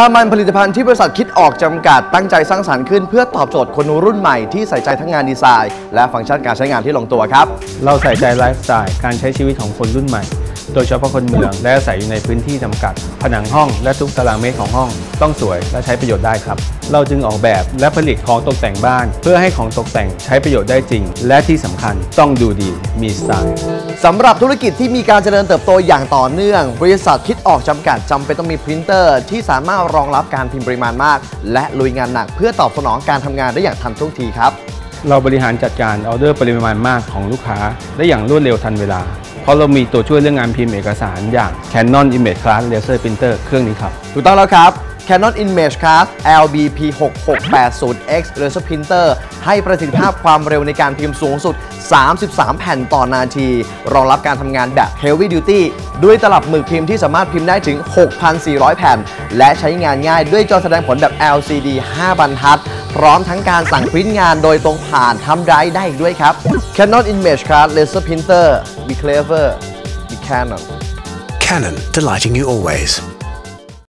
ฮามันผลิตภัณฑ์ที่บริษัทคิดออกจำกัดตั้งใจสร้างสรรค์ขึ้นเพื่อตอบโจทย์คนรุ่นใหม่ที่ใส่ใจทั้งงานดีไซน์ และฟังก์ชันการใช้งานที่ลงตัวครับ เราใส่ใจไลฟ์สไตล์การใช้ชีวิตของคนรุ่นใหม่ โดยเฉพาะคนเมือง และอาศัยอยู่ในพื้นที่จำกัด ผนังห้องและทุกตารางเมตรของห้อง ต้องสวยและใช้ประโยชน์ได้ครับ เราจึงออกแบบและผลิตของตกแต่งบ้าน เพื่อให้ของตกแต่งใช้ประโยชน์ได้จริง และที่สำคัญต้องดูดีมีสไตล์สำหรับธุรกิจที่มีการเจริญเติบโตอย่างต่อเนื่อง บริษัทคิดออกจำกัดจำเป็นต้องมีพรินเตอร์ที่สามารถรองรับการพิมพ์ปริมาณมาก และลุยงานหนักเพื่อตอบสนองการทำงานได้อย่างทันท่วงทีครับ เราบริหารจัดการออเดอร์ปริมาณมากของลูกค้า ได้อย่างรวดเร็วทันเวลา เพราะเรามีตัวช่วยเรื่องงานพิมพ์เอกสารอย่าง Canon Image Class Laser Printer เครื่องนี้ครับ ถูกต้องแล้วครับ Canon Image Cast LBP 6680X Laser Printer ให้ประสิทธิภาพความเร็วในการพิมพ์สูงสุด 33 แผ่นต่อนาที รองรับการทำงานแบบ Heavy Duty ด้วยตลับหมึกพิมพ์ที่สามารถพิมพ์ได้ถึง 6,400 แผ่น และใช้งานง่ายด้วยจอแสดงผลแบบ LCD 5 บรรทัด พร้อมทั้งการสั่งพิมพ์งานโดยตรงผ่านทำไดร์ได้อีกด้วยครับ Canon Image Cast Laser Printer Be clever Be Canon Canon, delighting you always.